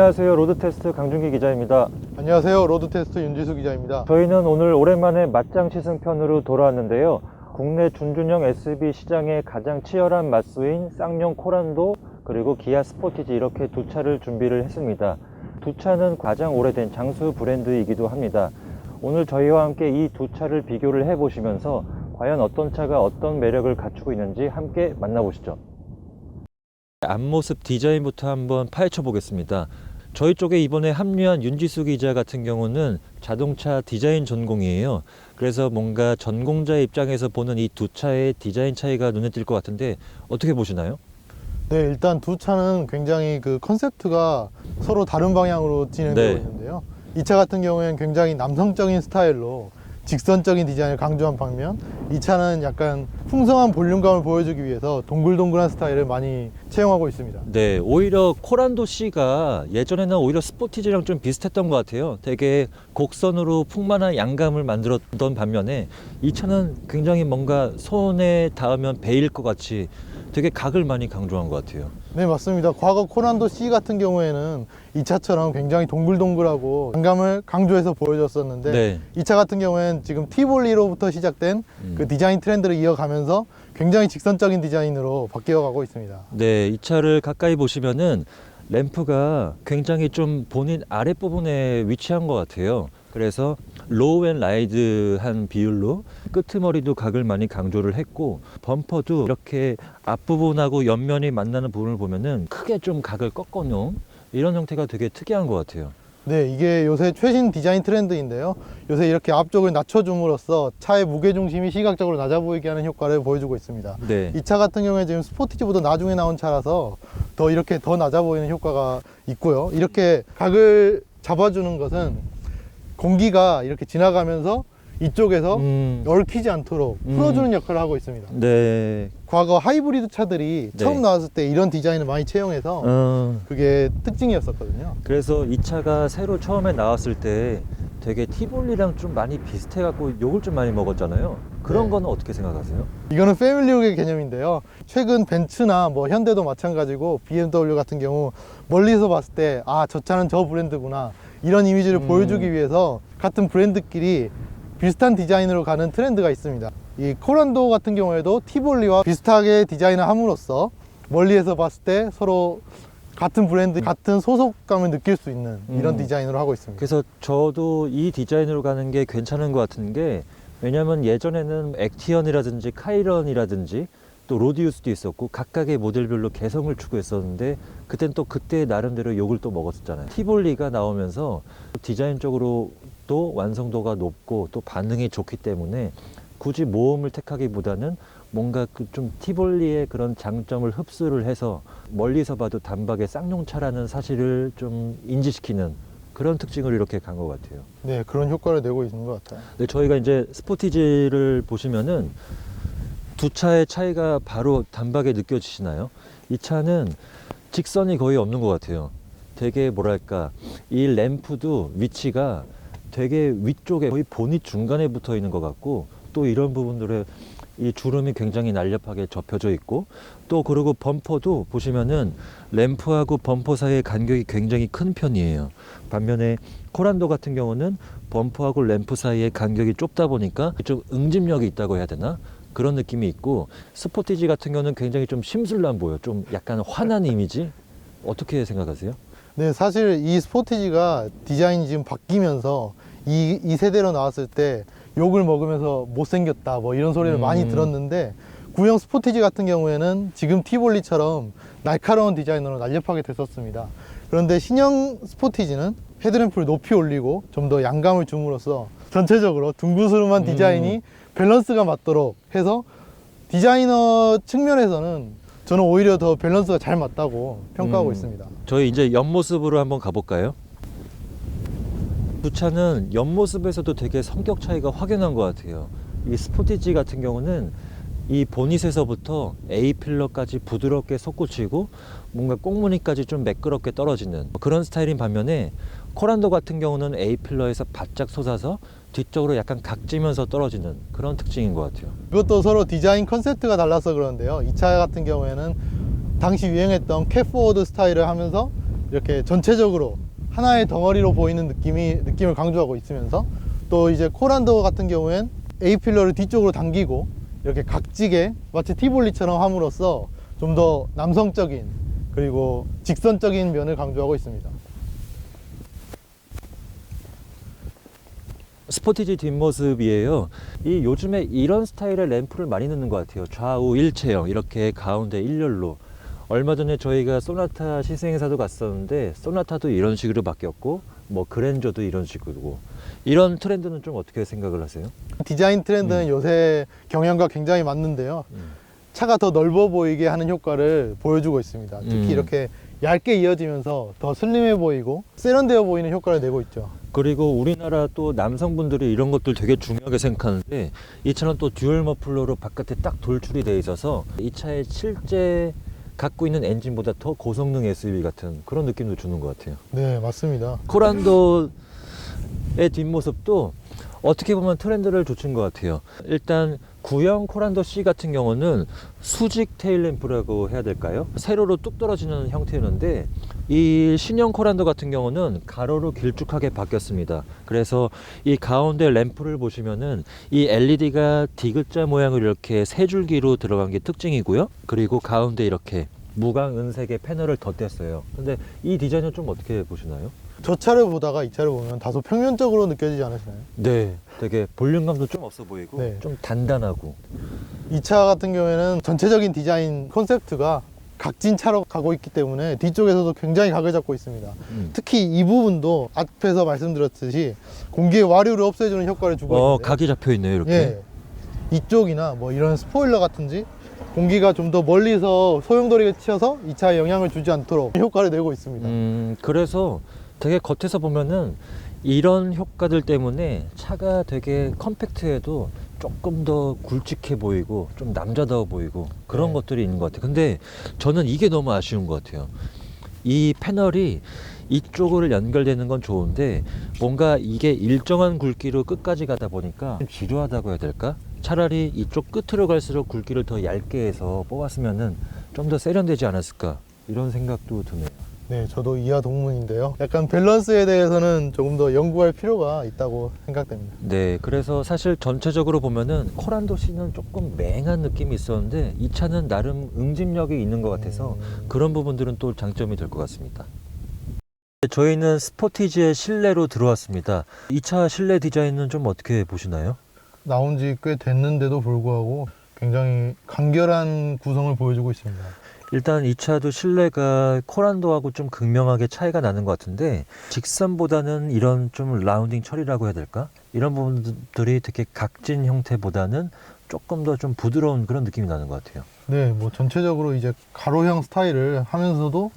안녕하세요. 로드테스트 강준기 기자입니다. 안녕하세요. 로드테스트 윤지수 기자입니다. 저희는 오늘 오랜만에 맞짱 시승편으로 돌아왔는데요. 국내 준준형 SUV 시장의 가장 치열한 맞수인 쌍용 코란도 그리고 기아 스포티지 이렇게 두 차를 준비를 했습니다. 두 차는 가장 오래된 장수 브랜드이기도 합니다. 오늘 저희와 함께 이 두 차를 비교를 해보시면서 과연 어떤 차가 어떤 매력을 갖추고 있는지 함께 만나보시죠. 앞모습 디자인부터 한번 파헤쳐 보겠습니다. 저희 쪽에 이번에 합류한 윤지수 기자 같은 경우는 자동차 디자인 전공이에요. 그래서 뭔가 전공자 입장에서 보는 이 두 차의 디자인 차이가 눈에 띌 것 같은데 어떻게 보시나요? 네, 일단 두 차는 굉장히 그 컨셉트가 서로 다른 방향으로 진행되고 네. 있는데요. 이 차 같은 경우에는 굉장히 남성적인 스타일로 직선적인 디자인을 강조한 반면 이 차는 약간 풍성한 볼륨감을 보여주기 위해서 동글동글한 스타일을 많이 채용하고 있습니다. 네, 오히려 코란도 C가 예전에는 오히려 스포티지랑 좀 비슷했던 것 같아요. 되게 곡선으로 풍만한 양감을 만들었던 반면에 이 차는 굉장히 뭔가 손에 닿으면 베일 것 같이 되게 각을 많이 강조한 것 같아요. 네, 맞습니다. 과거 코란도 C 같은 경우에는 이 차처럼 굉장히 동글동글하고 양감을 강조해서 보여줬었는데 네. 이 차 같은 경우에는 지금 티볼리로부터 시작된 음. 그 디자인 트렌드를 이어가면서 굉장히 직선적인 디자인으로 바뀌어가고 있습니다. 네, 이 차를 가까이 보시면은 램프가 굉장히 좀 본인 아랫 부분에 위치한 것 같아요. 그래서 로우 앤 라이드한 비율로 끄트머리도 각을 많이 강조를 했고 범퍼도 이렇게 앞부분하고 옆면이 만나는 부분을 보면은 크게 좀 각을 꺾어 놓은 이런 형태가 되게 특이한 것 같아요. 네, 이게 요새 최신 디자인 트렌드인데요. 요새 이렇게 앞쪽을 낮춰줌으로써 차의 무게중심이 시각적으로 낮아 보이게 하는 효과를 보여주고 있습니다. 네. 이 차 같은 경우에 지금 스포티지보다 나중에 나온 차라서 더 이렇게 더 낮아 보이는 효과가 있고요. 이렇게 각을 잡아주는 것은 공기가 이렇게 지나가면서 이쪽에서 음, 얽히지 않도록 음. 풀어주는 역할을 하고 있습니다. 네. 과거 하이브리드 차들이 네. 처음 나왔을 때 이런 디자인을 많이 채용해서 어, 그게 특징이었었거든요. 그래서 이 차가 새로 처음에 나왔을 때 되게 티볼리랑 좀 많이 비슷해 갖고 욕을 좀 많이 먹었잖아요. 그런 네. 거는 어떻게 생각하세요? 이거는 패밀리룩의 개념인데요. 최근 벤츠나 뭐 현대도 마찬가지고 BMW 같은 경우 멀리서 봤을 때 아, 저 차는 저 브랜드구나. 이런 이미지를 음. 보여주기 위해서 같은 브랜드끼리 비슷한 디자인으로 가는 트렌드가 있습니다. 이 코란도 같은 경우에도 티볼리와 비슷하게 디자인을 함으로써 멀리에서 봤을 때 서로 같은 브랜드, 같은 소속감을 느낄 수 있는 이런 음. 디자인으로 하고 있습니다. 그래서 저도 이 디자인으로 가는 게 괜찮은 것 같은 게 왜냐면 예전에는 액티언이라든지 카이런이라든지 또 로디우스도 있었고 각각의 모델별로 개성을 추구했었는데 그땐 또 그때 나름대로 욕을 또 먹었었잖아요. 티볼리가 나오면서 디자인적으로 또 완성도가 높고 또 반응이 좋기 때문에 굳이 모험을 택하기보다는 뭔가 그 좀 티볼리의 그런 장점을 흡수를 해서 멀리서 봐도 단박에 쌍용차라는 사실을 좀 인지시키는 그런 특징을 이렇게 간 것 같아요. 네, 그런 효과를 내고 있는 것 같아요. 근데 저희가 이제 스포티지를 보시면은 두 차의 차이가 바로 단박에 느껴지시나요? 이 차는 직선이 거의 없는 것 같아요. 되게 뭐랄까 이 램프도 위치가 되게 위쪽에 거의 보닛 중간에 붙어 있는 것 같고 또 이런 부분들에 이 주름이 굉장히 날렵하게 접혀져 있고 또 그리고 범퍼도 보시면은 램프하고 범퍼 사이의 간격이 굉장히 큰 편이에요. 반면에 코란도 같은 경우는 범퍼하고 램프 사이의 간격이 좁다 보니까 좀 응집력이 있다고 해야 되나? 그런 느낌이 있고 스포티지 같은 경우는 굉장히 좀 심술난 보여. 좀 약간 화난 이미지? 어떻게 생각하세요? 네, 사실 이 스포티지가 디자인이 지금 바뀌면서 이, 이 세대로 나왔을 때 욕을 먹으면서 못생겼다 뭐 이런 소리를 음. 많이 들었는데 구형 스포티지 같은 경우에는 지금 티볼리처럼 날카로운 디자인으로 날렵하게 됐었습니다. 그런데 신형 스포티지는 헤드램프를 높이 올리고 좀 더 양감을 줌으로써 전체적으로 둥그스름한 음. 디자인이 밸런스가 맞도록 해서 디자이너 측면에서는 저는 오히려 더 밸런스가 잘 맞다고 평가하고 음. 있습니다. 저희 이제 옆모습으로 한번 가볼까요? 두 차는 옆모습에서도 되게 성격 차이가 확연한 것 같아요. 이 스포티지 같은 경우는 이 보닛에서부터 A 필러까지 부드럽게 솟구치고 뭔가 꽁무니까지 좀 매끄럽게 떨어지는 그런 스타일인 반면에 코란도 같은 경우는 A 필러에서 바짝 솟아서 뒤쪽으로 약간 각지면서 떨어지는 그런 특징인 것 같아요. 이것도 서로 디자인 컨셉트가 달라서 그러는데요. 이 차 같은 경우에는 당시 유행했던 캣포워드 스타일을 하면서 이렇게 전체적으로 하나의 덩어리로 보이는 느낌이 느낌을 강조하고 있으면서 또 이제 코란도 같은 경우엔 A 필러를 뒤쪽으로 당기고 이렇게 각지게 마치 티볼리처럼 함으로써 좀 더 남성적인 그리고 직선적인 면을 강조하고 있습니다. 스포티지 뒷모습이에요. 이 요즘에 이런 스타일의 램프를 많이 넣는 것 같아요. 좌우 일체형 이렇게 가운데 일렬로. 얼마 전에 저희가 소나타 시승행사도 갔었는데 소나타도 이런 식으로 바뀌었고 뭐 그랜저도 이런 식으로. 이런 트렌드는 좀 어떻게 생각을 하세요? 디자인 트렌드는 요새 경향과 굉장히 맞는데요. 음. 차가 더 넓어 보이게 하는 효과를 보여주고 있습니다. 특히 음. 이렇게 얇게 이어지면서 더 슬림해 보이고 세련되어 보이는 효과를 내고 있죠. 그리고 우리나라 또 남성분들이 이런 것들 되게 중요하게 생각하는데 이 차는 또 듀얼 머플러로 바깥에 딱 돌출이 돼 있어서 이 차의 실제 갖고 있는 엔진보다 더 고성능 SUV 같은 그런 느낌도 주는 것 같아요. 네, 맞습니다. 코란도의 뒷모습도 어떻게 보면 트렌드를 좇은 것 같아요. 일단 구형 코란도 C 같은 경우는 수직 테일램프라고 해야 될까요? 세로로 뚝 떨어지는 형태였는데 이 신형 코란도 같은 경우는 가로로 길쭉하게 바뀌었습니다. 그래서 이 가운데 램프를 보시면은 이 LED가 디귿자 모양으로 이렇게 세 줄기로 들어간 게 특징이고요. 그리고 가운데 이렇게 무광 은색의 패널을 덧댔어요. 근데 이 디자인은 좀 어떻게 보시나요? 저 차를 보다가 이 차를 보면 다소 평면적으로 느껴지지 않으시나요? 네, 되게 볼륨감도 좀 없어 보이고 네. 좀 단단하고. 이 차 같은 경우에는 전체적인 디자인 콘셉트가 각진 차로 가고 있기 때문에 뒤쪽에서도 굉장히 각을 잡고 있습니다. 음. 특히 이 부분도 앞에서 말씀드렸듯이 공기의 와류를 없애주는 효과를 주고 어, 있는데 각이 잡혀 있네요, 이렇게. 예. 이쪽이나 뭐 이런 스포일러 같은지 공기가 좀 더 멀리서 소용돌이에 치여서 이 차에 영향을 주지 않도록 효과를 내고 있습니다. 음, 그래서 되게 겉에서 보면은 이런 효과들 때문에 차가 되게 컴팩트해도 조금 더 굵직해 보이고 좀 남자다워 보이고 그런 네. 것들이 있는 것 같아요. 근데 저는 이게 너무 아쉬운 것 같아요. 이 패널이 이쪽으로 연결되는 건 좋은데 뭔가 이게 일정한 굵기로 끝까지 가다 보니까 좀 지루하다고 해야 될까? 차라리 이쪽 끝으로 갈수록 굵기를 더 얇게 해서 뽑았으면은 좀 더 세련되지 않았을까? 이런 생각도 드네요. 네, 저도 이하 동문인데요. 약간 밸런스에 대해서는 조금 더 연구할 필요가 있다고 생각됩니다. 네, 그래서 사실 전체적으로 보면은 코란도 C는 조금 맹한 느낌이 있었는데 이 차는 나름 응집력이 있는 것 같아서 음. 그런 부분들은 또 장점이 될 것 같습니다. 저희는 스포티지의 실내로 들어왔습니다. 이 차 실내 디자인은 좀 어떻게 보시나요? 나온 지 꽤 됐는데도 불구하고 굉장히 간결한 구성을 보여주고 있습니다. 일단 이 차도 실내가 코란도하고 좀 극명하게 차이가 나는 것 같은데 직선보다는 이런 좀 라운딩 처리라고 해야 될까? 이런 부분들이 되게 각진 형태보다는 조금 더 좀 부드러운 그런 느낌이 나는 것 같아요. 네, 뭐 전체적으로 이제 가로형 스타일을 하면서도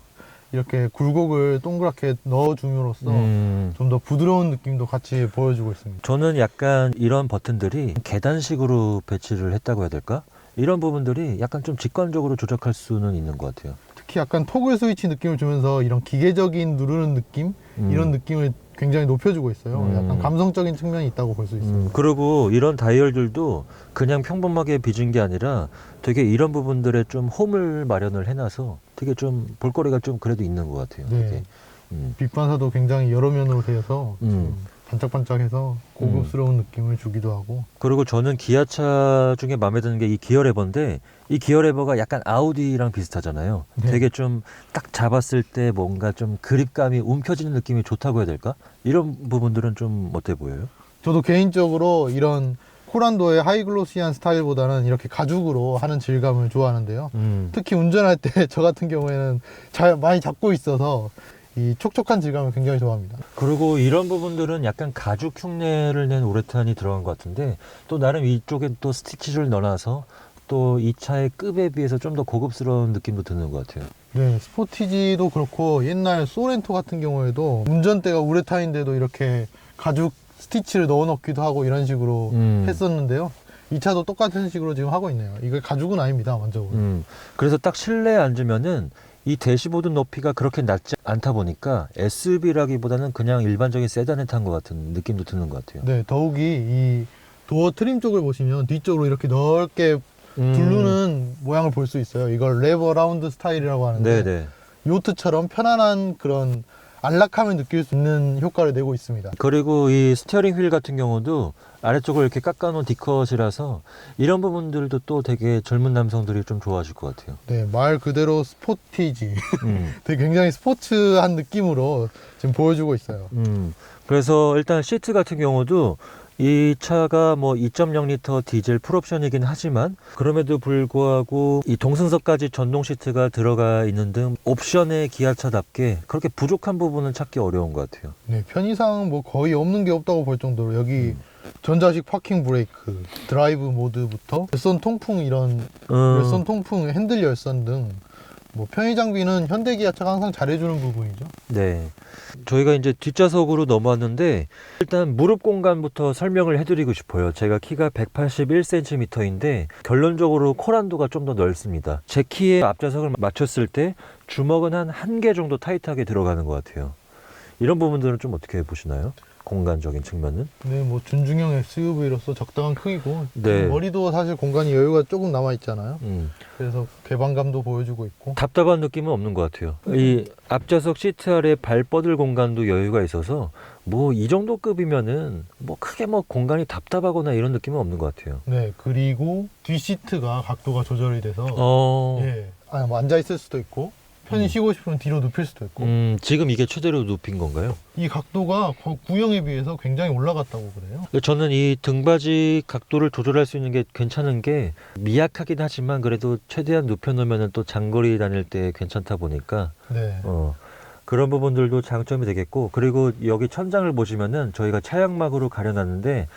이렇게 굴곡을 동그랗게 넣어줌으로써 음, 좀더 부드러운 느낌도 같이 보여주고 있습니다. 저는 약간 이런 버튼들이 계단식으로 배치를 했다고 해야 될까? 이런 부분들이 약간 좀 직관적으로 조작할 수는 있는 것 같아요. 특히 약간 토글 스위치 느낌을 주면서 이런 기계적인 누르는 느낌 음. 이런 느낌을 굉장히 높여주고 있어요. 음. 약간 감성적인 측면이 있다고 볼 수 있습니다. 음, 그리고 이런 다이얼들도 그냥 평범하게 빚은 게 아니라 되게 이런 부분들에 좀 홈을 마련을 해놔서 되게 좀 볼거리가 좀 그래도 있는 것 같아요. 네. 되게. 음. 빛 반사도 굉장히 여러 면으로 되어서 음. 좀 반짝반짝해서 고급스러운 느낌을 주기도 하고 그리고 저는 기아차 중에 마음에 드는 게 이 기어 레버인데 이 기어 레버가 약간 아우디랑 비슷하잖아요. 네. 되게 좀 딱 잡았을 때 뭔가 좀 그립감이 움켜지는 느낌이 좋다고 해야 될까? 이런 부분들은 좀 어때 보여요? 저도 개인적으로 이런 코란도의 하이글로시한 스타일보다는 이렇게 가죽으로 하는 질감을 좋아하는데요. 음. 특히 운전할 때 저 같은 경우에는 잘 많이 잡고 있어서 이 촉촉한 질감을 굉장히 좋아합니다. 그리고 이런 부분들은 약간 가죽 흉내를 낸 우레탄이 들어간 것 같은데 또 나름 이쪽에 또 스티치를 넣어놔서 또 이 차의 급에 비해서 좀 더 고급스러운 느낌도 드는 것 같아요. 네, 스포티지도 그렇고 옛날 소렌토 같은 경우에도 운전대가 우레탄인데도 이렇게 가죽 스티치를 넣어 넣기도 하고 이런 식으로 음. 했었는데요. 이 차도 똑같은 식으로 지금 하고 있네요. 이거 가죽은 아닙니다, 완전으로. 음, 그래서 딱 실내에 앉으면은 이 대시보드 높이가 그렇게 낮지 않다 보니까 SUV라기보다는 그냥 일반적인 세단에 탄 것 같은 느낌도 드는 것 같아요. 네, 더욱이 이 도어 트림 쪽을 보시면 뒤쪽으로 이렇게 넓게 음. 두르는 모양을 볼 수 있어요. 이걸 레버 라운드 스타일이라고 하는데 네네. 요트처럼 편안한 그런 안락함을 느낄 수 있는 효과를 내고 있습니다. 그리고 이 스티어링 휠 같은 경우도 아래쪽을 이렇게 깎아놓은 디컷이라서 이런 부분들도 또 되게 젊은 남성들이 좀 좋아하실 것 같아요. 네, 말 그대로 스포티지. 음. 되게 굉장히 스포츠한 느낌으로 지금 보여주고 있어요. 음, 그래서 일단 시트 같은 경우도 이 차가 뭐 2.0리터 디젤 풀옵션이긴 하지만 그럼에도 불구하고 이 동승석까지 전동 시트가 들어가 있는 등 옵션의 기아차답게 그렇게 부족한 부분은 찾기 어려운 것 같아요. 네, 편의상 뭐 거의 없는 게 없다고 볼 정도로 여기 음. 전자식 파킹 브레이크, 드라이브 모드부터 열선 통풍 이런 음, 열선 통풍, 핸들 열선 등 뭐 편의 장비는 현대 기아차가 항상 잘해주는 부분이죠. 네. 저희가 이제 뒷좌석으로 넘어왔는데 일단 무릎 공간부터 설명을 해드리고 싶어요. 제가 키가 181cm인데 결론적으로 코란도가 좀 더 넓습니다. 제 키에 앞좌석을 맞췄을 때 주먹은 한 한 개 정도 타이트하게 들어가는 것 같아요. 이런 부분들은 좀 어떻게 보시나요? 공간적인 측면은? 네, 뭐 준중형 SUV로서 적당한 크기고 네. 머리도 사실 공간이 여유가 조금 남아 있잖아요. 음, 그래서 개방감도 보여주고 있고 답답한 느낌은 없는 것 같아요. 이 앞좌석 시트 아래 발 뻗을 공간도 여유가 있어서 뭐 이 정도 급이면은 뭐 크게 뭐 공간이 답답하거나 이런 느낌은 없는 것 같아요. 네 그리고 뒷 시트가 각도가 조절이 돼서 어, 예, 아, 뭐 앉아 있을 수도 있고 편히 음. 쉬고 싶으면 뒤로 눕힐 수도 있고 음, 지금 이게 최대로 높인 건가요? 이 각도가 거- 구형에 비해서 굉장히 올라갔다고 그래요. 저는 이 등받이 각도를 조절할 수 있는 게 괜찮은 게 미약하긴 하지만 그래도 최대한 눕혀놓으면 또 장거리 다닐 때 괜찮다 보니까 네. 어, 그런 부분들도 장점이 되겠고 그리고 여기 천장을 보시면은 저희가 차양막으로 가려놨는데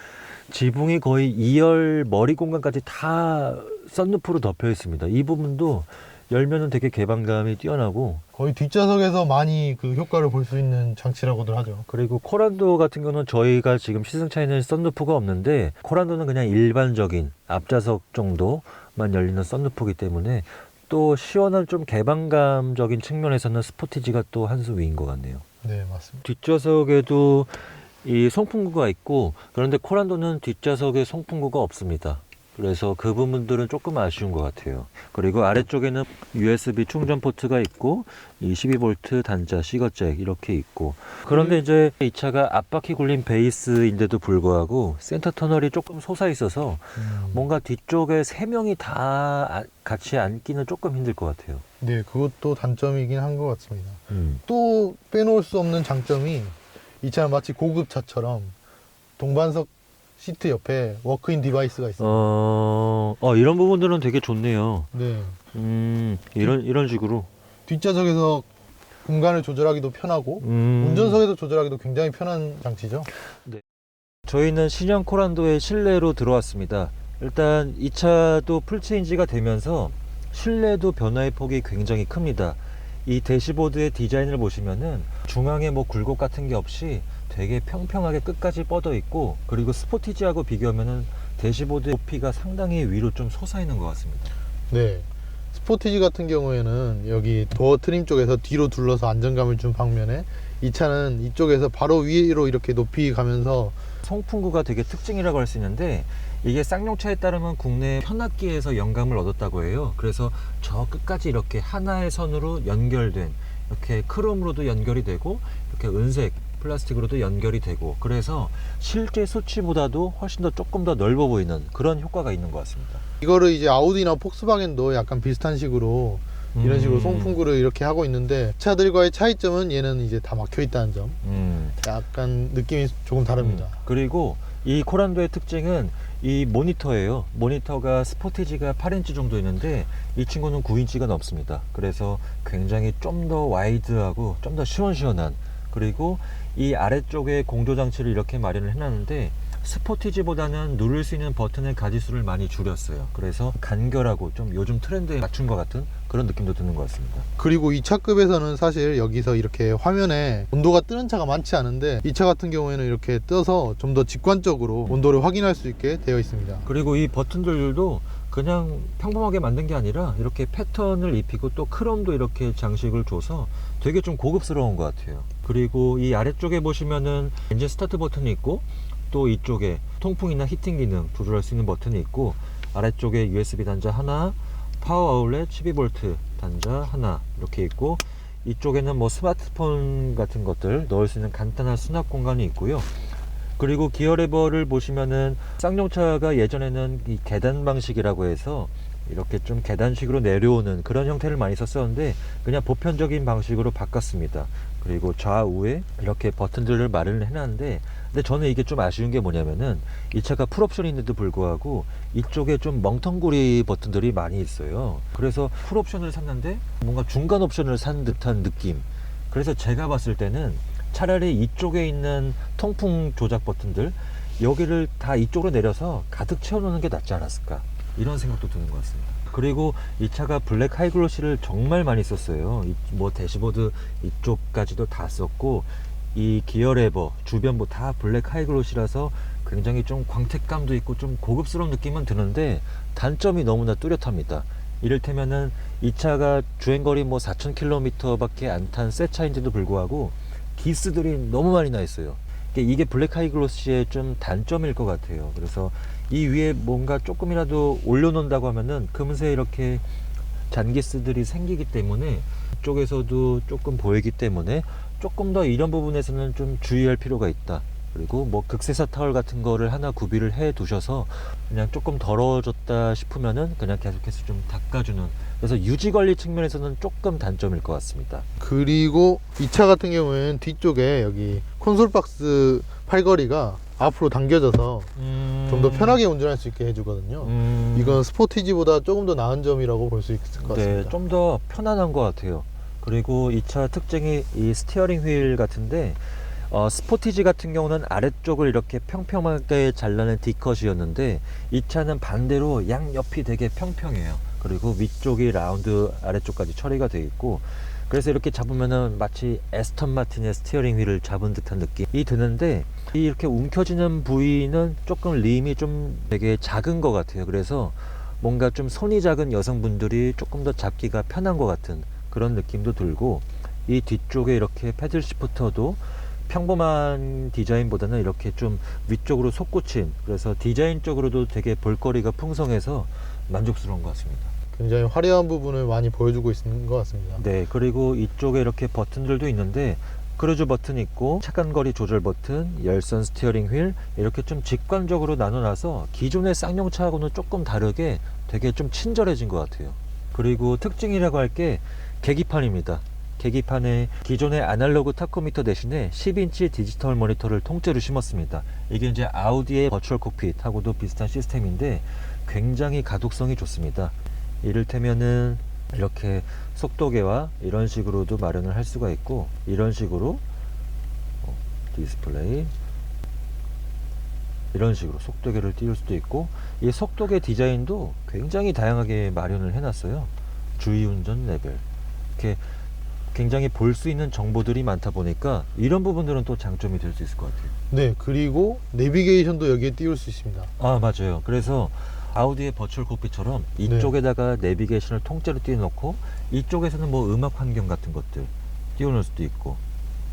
지붕이 거의 2열 머리 공간까지 다 썬루프로 덮여 있습니다. 이 부분도 열면은 되게 개방감이 뛰어나고 거의 뒷좌석에서 많이 그 효과를 볼 수 있는 장치라고들 하죠. 그리고 코란도 같은 경우는 저희가 지금 시승차에는 썬루프가 없는데 코란도는 그냥 일반적인 앞좌석 정도만 열리는 썬루프이기 때문에 또 시원한 좀 개방감적인 측면에서는 스포티지가 또 한 수 위인 것 같네요. 네 맞습니다. 뒷좌석에도 이 송풍구가 있고 그런데 코란도는 뒷좌석에 송풍구가 없습니다. 그래서 그 부분들은 조금 아쉬운 것 같아요. 그리고 아래쪽에는 USB 충전 포트가 있고 이 12V 단자 시거잭 이렇게 있고 그런데 이제 이 차가 앞바퀴 굴린 베이스인데도 불구하고 센터 터널이 조금 솟아 있어서 음, 뭔가 뒤쪽에 세 명이 다 아- 같이 앉기는 조금 힘들 것 같아요. 네 그것도 단점이긴 한 것 같습니다. 음. 또 빼놓을 수 없는 장점이 이 차는 마치 고급 차처럼 동반석 시트 옆에 워크인 디바이스가 있어요. 어, 어, 이런 부분들은 되게 좋네요. 네. 음, 이런, 이런 식으로. 뒷좌석에서 공간을 조절하기도 편하고 음, 운전석에서 조절하기도 굉장히 편한 장치죠. 저희는 신형 코란도의 실내로 들어왔습니다. 일단 이 차도 풀체인지가 되면서 실내도 변화의 폭이 굉장히 큽니다. 이 대시보드의 디자인을 보시면은 중앙에 뭐 굴곡 같은 게 없이 되게 평평하게 끝까지 뻗어 있고 그리고 스포티지하고 비교하면은 대시보드 높이가 상당히 위로 좀 솟아 있는 것 같습니다. 네. 스포티지 같은 경우에는 여기 도어 트림 쪽에서 뒤로 둘러서 안정감을 준 방면에 이 차는 이쪽에서 바로 위로 이렇게 높이 가면서 송풍구가 되게 특징이라고 할 수 있는데 이게 쌍용차에 따르면 국내 현악기에서 영감을 얻었다고 해요. 그래서 저 끝까지 이렇게 하나의 선으로 연결된 이렇게 크롬으로도 연결이 되고 이렇게 은색 플라스틱으로도 연결이 되고 그래서 실제 수치보다도 훨씬 더 조금 더 넓어 보이는 그런 효과가 있는 것 같습니다. 이거를 이제 아우디나 폭스바겐도 약간 비슷한 식으로 이런 식으로 음, 송풍구를 이렇게 하고 있는데 차들과의 차이점은 얘는 이제 다 막혀 있다는 점. 음. 약간 느낌이 조금 다릅니다. 음, 그리고 이 코란도의 특징은 이 모니터예요. 모니터가 스포티지가 8인치 정도 있는데 이 친구는 9인치가 넘습니다. 그래서 굉장히 좀 더 와이드하고 좀 더 시원시원한 그리고 이 아래쪽에 공조 장치를 이렇게 마련을 해놨는데 스포티지보다는 누를 수 있는 버튼의 가지수를 많이 줄였어요. 그래서 간결하고 좀 요즘 트렌드에 맞춘 것 같은 그런 느낌도 드는 것 같습니다. 그리고 이 차급에서는 사실 여기서 이렇게 화면에 온도가 뜨는 차가 많지 않은데 이차 같은 경우에는 이렇게 떠서 좀 더 직관적으로 온도를 확인할 수 있게 되어 있습니다. 그리고 이 버튼들도 그냥 평범하게 만든 게 아니라 이렇게 패턴을 입히고 또 크롬도 이렇게 장식을 줘서 되게 좀 고급스러운 것 같아요. 그리고 이 아래쪽에 보시면은 엔진 스타트 버튼이 있고 또 이쪽에 통풍이나 히팅 기능 조절할 수 있는 버튼이 있고 아래쪽에 USB 단자 하나, 파워 아울렛 12V 단자 하나 이렇게 있고 이쪽에는 뭐 스마트폰 같은 것들 넣을 수 있는 간단한 수납 공간이 있고요. 그리고 기어 레버를 보시면은 쌍용차가 예전에는 이 계단 방식이라고 해서 이렇게 좀 계단식으로 내려오는 그런 형태를 많이 썼었는데 그냥 보편적인 방식으로 바꿨습니다. 그리고 좌우에 이렇게 버튼들을 마련을 해놨는데 근데 저는 이게 좀 아쉬운 게 뭐냐면은 이 차가 풀옵션인데도 불구하고 이쪽에 좀 멍텅구리 버튼들이 많이 있어요. 그래서 풀옵션을 샀는데 뭔가 중간 옵션을 산 듯한 느낌. 그래서 제가 봤을 때는 차라리 이쪽에 있는 통풍 조작 버튼들 여기를 다 이쪽으로 내려서 가득 채워놓는 게 낫지 않았을까 이런 생각도 드는 것 같습니다. 그리고 이 차가 블랙 하이글로시를 정말 많이 썼어요. 이- 뭐 대시보드 이쪽까지도 다 썼고 이 기어 레버 주변 뭐다 블랙 하이글로시라서 굉장히 좀 광택감도 있고 좀 고급스러운 느낌은 드는데 단점이 너무나 뚜렷합니다. 이를테면은 이 차가 주행거리 뭐 4,000km밖에 안 탄 새 차인데도 불구하고 기스들이 너무 많이 나 있어요. 이게- 이게 블랙 하이글로시의 좀 단점일 것 같아요. 그래서 이 위에 뭔가 조금이라도 올려놓는다고 하면은 금세 이렇게 잔기스들이 생기기 때문에 이쪽에서도 조금 보이기 때문에 조금 더 이런 부분에서는 좀 주의할 필요가 있다. 그리고 뭐 극세사 타월 같은 거를 하나 구비를 해 두셔서 그냥 조금 더러워졌다 싶으면은 그냥 계속해서 좀 닦아주는 그래서 유지 관리 측면에서는 조금 단점일 것 같습니다. 그리고 이 차 같은 경우에는 뒤쪽에 여기 콘솔 박스 팔걸이가 앞으로 당겨져서 좀더 편하게 운전할 수 있게 해주거든요. 음, 이건 스포티지보다 조금 더 나은 점이라고 볼 수 있을 것 같습니다. 네, 좀 더 편안한 것 같아요. 그리고 이 차 특징이 이 스티어링 휠 같은데 어, 스포티지 같은 경우는 아래쪽을 이렇게 평평하게 잘라낸 D컷이었는데 이 차는 반대로 양옆이 되게 평평해요. 그리고 위쪽이 라운드 아래쪽까지 처리가 되어 있고 그래서 이렇게 잡으면은 마치 에스턴 마틴의 스티어링 휠을 잡은 듯한 느낌이 드는데 이 이렇게 움켜지는 부위는 조금 림이 좀 되게 작은 것 같아요. 그래서 뭔가 좀 손이 작은 여성분들이 조금 더 잡기가 편한 것 같은 그런 느낌도 들고 이 뒤쪽에 이렇게 패들 시프터도 평범한 디자인보다는 이렇게 좀 위쪽으로 솟구친 그래서 디자인적으로도 되게 볼거리가 풍성해서 만족스러운 것 같습니다. 굉장히 화려한 부분을 많이 보여주고 있는 것 같습니다. 네, 그리고 이쪽에 이렇게 버튼들도 있는데 크루즈 버튼 있고 차간거리 조절 버튼, 열선 스티어링 휠 이렇게 좀 직관적으로 나눠놔서 기존의 쌍용차하고는 조금 다르게 되게 좀 친절해진 것 같아요. 그리고 특징이라고 할 게 계기판입니다. 계기판에 기존의 아날로그 타코미터 대신에 10인치 디지털 모니터를 통째로 심었습니다. 이게 이제 아우디의 버추얼 콕핏하고도 비슷한 시스템인데 굉장히 가독성이 좋습니다. 이를테면은 이렇게 속도계와 이런 식으로도 마련을 할 수가 있고 이런 식으로 어, 디스플레이 이런 식으로 속도계를 띄울 수도 있고 이 속도계 디자인도 굉장히 다양하게 마련을 해놨어요 주의운전 레벨 이렇게 굉장히 볼 수 있는 정보들이 많다 보니까 이런 부분들은 또 장점이 될 수 있을 것 같아요 네, 그리고 내비게이션도 여기에 띄울 수 있습니다. 아 맞아요. 그래서 아우디의 버추얼 콕핏처럼 이쪽에다가 내비게이션을 통째로 띄워놓고 이쪽에서는 뭐 음악 환경 같은 것들 띄워놓을 수도 있고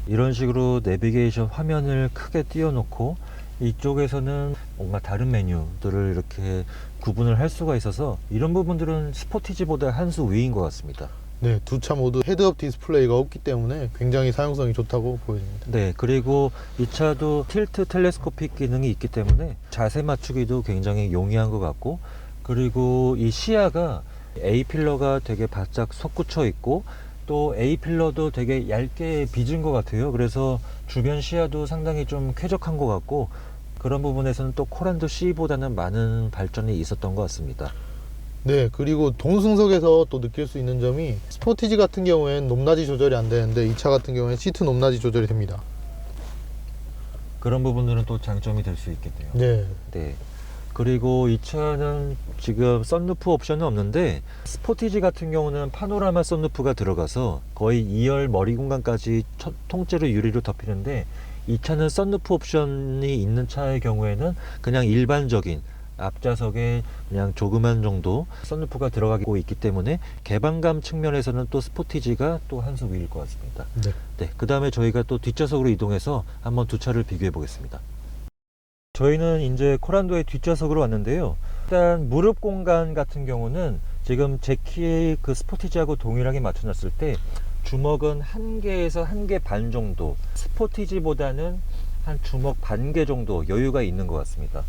이런 식으로 내비게이션 화면을 크게 띄워놓고 이쪽에서는 뭔가 다른 메뉴들을 이렇게 구분을 할 수가 있어서 이런 부분들은 스포티지보다 한 수 위인 것 같습니다. 네, 두 차 모두 헤드업 디스플레이가 없기 때문에 굉장히 사용성이 좋다고 보여집니다. 네, 그리고 이 차도 틸트 텔레스코픽 기능이 있기 때문에 자세 맞추기도 굉장히 용이한 것 같고, 그리고 이 시야가 A 필러가 되게 바짝 솟구쳐 있고, 또 A 필러도 되게 얇게 빚은 것 같아요. 그래서 주변 시야도 상당히 좀 쾌적한 것 같고, 그런 부분에서는 또 코란도 C보다는 많은 발전이 있었던 것 같습니다. 네, 그리고 동승석에서 또 느낄 수 있는 점이 스포티지 같은 경우에는 높낮이 조절이 안 되는데 이 차 같은 경우에는 시트 높낮이 조절이 됩니다. 그런 부분들은 또 장점이 될 수 있겠네요. 네, 네. 그리고 이 차는 지금 썬루프 옵션은 없는데 스포티지 같은 경우는 파노라마 썬루프가 들어가서 거의 2열 머리 공간까지 처- 통째로 유리로 덮이는데 이 차는 썬루프 옵션이 있는 차의 경우에는 그냥 일반적인 앞좌석에 그냥 조그만 정도 썬루프가 들어가고 있기 때문에 개방감 측면에서는 또 스포티지가 또 한 수 위일 것 같습니다. 네. 네, 그 다음에 저희가 또 뒷좌석으로 이동해서 한번 두 차를 비교해 보겠습니다. 저희는 이제 코란도의 뒷좌석으로 왔는데요. 일단 무릎 공간 같은 경우는 지금 제 키의 그 스포티지하고 동일하게 맞춰놨을 때 주먹은 한 개에서 한 개 반 정도 스포티지보다는 한 주먹 반 개 정도 여유가 있는 것 같습니다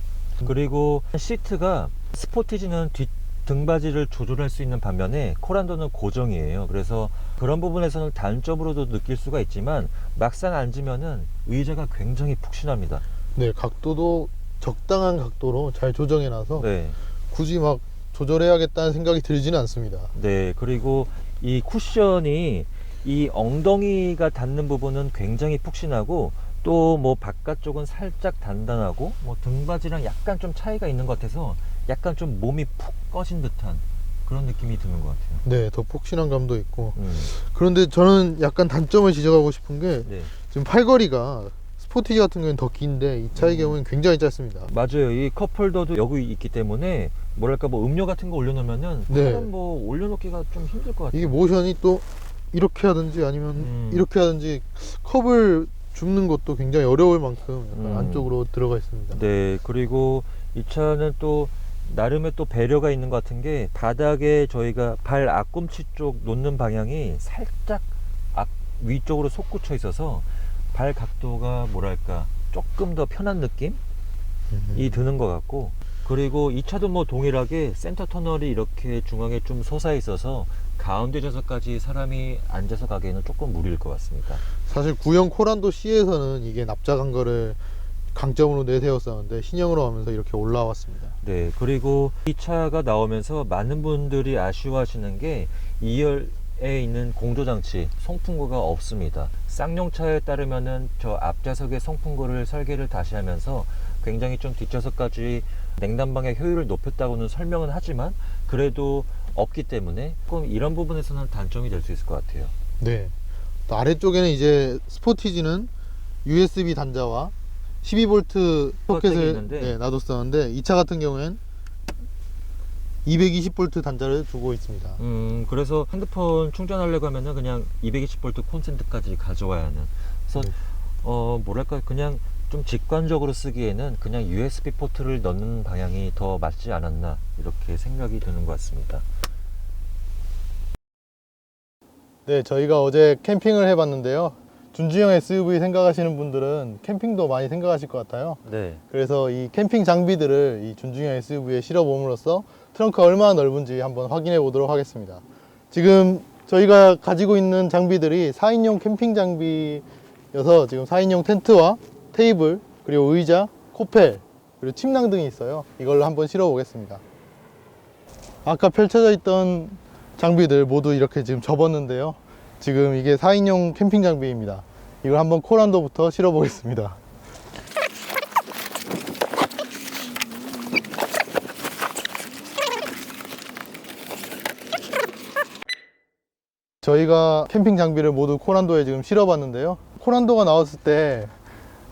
그리고 시트가 스포티지는 뒷 등받이를 조절할 수 있는 반면에 코란도는 고정이에요 그래서 그런 부분에서는 단점으로도 느낄 수가 있지만 막상 앉으면은 의자가 굉장히 푹신합니다 네, 각도도 적당한 각도로 잘 조정해놔서 네. 굳이 막 조절해야겠다는 생각이 들지는 않습니다. 네, 그리고 이 쿠션이 이 엉덩이가 닿는 부분은 굉장히 푹신하고 또 뭐 바깥쪽은 살짝 단단하고 뭐 등받이랑 약간 좀 차이가 있는 것 같아서 약간 좀 몸이 푹 꺼진 듯한 그런 느낌이 드는 것 같아요. 네, 더 폭신한 감도 있고. 음, 그런데 저는 약간 단점을 지적하고 싶은 게 네, 지금 팔걸이가 스포티지 같은 경우는 더 긴데 이 차의 음. 경우는 굉장히 짧습니다. 맞아요. 이 컵홀더도 여기 있기 때문에 뭐랄까 뭐 음료 같은 거 올려놓으면은 네. 사람 뭐 올려놓기가 좀 힘들 것 같아요. 이게 모션이 또 이렇게 하든지 아니면 음. 이렇게 하든지 컵을 줍는 것도 굉장히 어려울 만큼 약간 음. 안쪽으로 들어가 있습니다. 네, 그리고 이 차는 또 나름의 또 배려가 있는 것 같은 게 바닥에 저희가 발 앞꿈치 쪽 놓는 방향이 살짝 앞 위쪽으로 솟구쳐 있어서 발 각도가 뭐랄까 조금 더 편한 느낌이 음. 드는 것 같고 그리고 이 차도 뭐 동일하게 센터 터널이 이렇게 중앙에 좀 솟아 있어서 가운데 좌석까지 사람이 앉아서 가기에는 조금 무리일 것 같습니다. 사실 구형 코란도 C에서는 이게 납작한 거를 강점으로 내세웠었는데 신형으로 하면서 이렇게 올라왔습니다. 네, 그리고 이 차가 나오면서 많은 분들이 아쉬워하시는 게 2열에 있는 공조 장치 송풍구가 없습니다. 쌍용차에 따르면은 저 앞좌석에 송풍구를 설계를 다시 하면서 굉장히 좀 뒷좌석까지 냉난방의 효율을 높였다고는 설명은 하지만 그래도 없기 때문에 조금 이런 부분에서는 단점이 될 수 있을 것 같아요. 네. 또 아래쪽에는 이제 스포티지는 USB 단자와 12V 포켓이 소켓을 있는데. 네, 놔뒀었는데 이 차 같은 경우엔 220V 단자를 두고 있습니다. 음, 그래서 핸드폰 충전하려고 하면은 그냥 220V 콘센트까지 가져와야 하는. 그래서 네. 어, 뭐랄까 그냥 좀 직관적으로 쓰기에는 그냥 USB 포트를 넣는 방향이 더 맞지 않았나 이렇게 생각이 드는 것 같습니다. 네, 저희가 어제 캠핑을 해봤는데요. 준주형 SUV 생각하시는 분들은 캠핑도 많이 생각하실 것 같아요. 네. 그래서 이 캠핑 장비들을 이 준중형 SUV에 실어봄으로써 트렁크가 얼마나 넓은지 한번 확인해 보도록 하겠습니다. 지금 저희가 가지고 있는 장비들이 4인용 캠핑 장비여서 지금 4인용 텐트와 테이블, 그리고 의자, 코펠, 그리고 침낭 등이 있어요. 이걸로 한번 실어 보겠습니다. 아까 펼쳐져 있던 장비들 모두 이렇게 지금 접었는데요. 지금 이게 4인용 캠핑 장비입니다. 이걸 한번 코란도부터 실어 보겠습니다. 저희가 캠핑 장비를 모두 코란도에 지금 실어 봤는데요. 코란도가 나왔을 때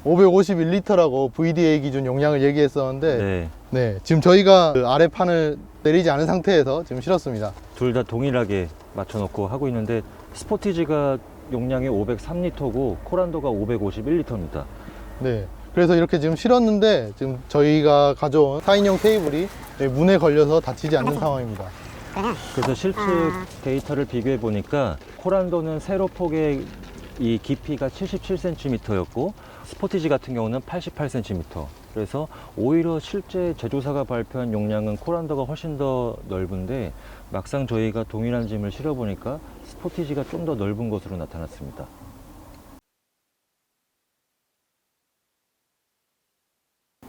551리터라고 VDA 기준 용량을 얘기했었는데 네. 네. 지금 저희가 그 아래 판을 내리지 않은 상태에서 지금 실었습니다. 둘 다 동일하게 맞춰놓고 하고 있는데 스포티지가 용량이 503리터고 코란도가 551리터입니다. 네. 그래서 이렇게 지금 실었는데 지금 저희가 가져온 4인용 테이블이 문에 걸려서 다치지 않는 상황입니다. 그래서 실측 데이터를 비교해 보니까 코란도는 세로 폭의 이 깊이가 77cm였고 스포티지 같은 경우는 88cm. 그래서 오히려 실제 제조사가 발표한 용량은 코란도가 훨씬 더 넓은데 막상 저희가 동일한 짐을 실어 보니까 스포티지가 좀 더 넓은 것으로 나타났습니다.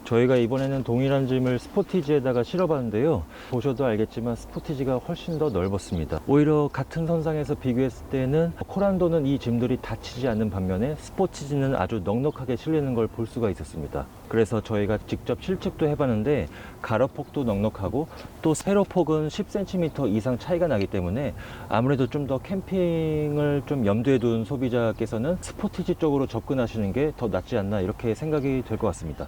저희가 이번에는 동일한 짐을 스포티지에다가 실어봤는데요. 보셔도 알겠지만 스포티지가 훨씬 더 넓었습니다. 오히려 같은 선상에서 비교했을 때는 코란도는 이 짐들이 닫히지 않는 반면에 스포티지는 아주 넉넉하게 실리는 걸 볼 수가 있었습니다. 그래서 저희가 직접 실측도 해봤는데 가로폭도 넉넉하고 또 세로폭은 10cm 이상 차이가 나기 때문에 아무래도 좀 더 캠핑을 좀 염두에 둔 소비자께서는 스포티지 쪽으로 접근하시는 게 더 낫지 않나 이렇게 생각이 될 것 같습니다.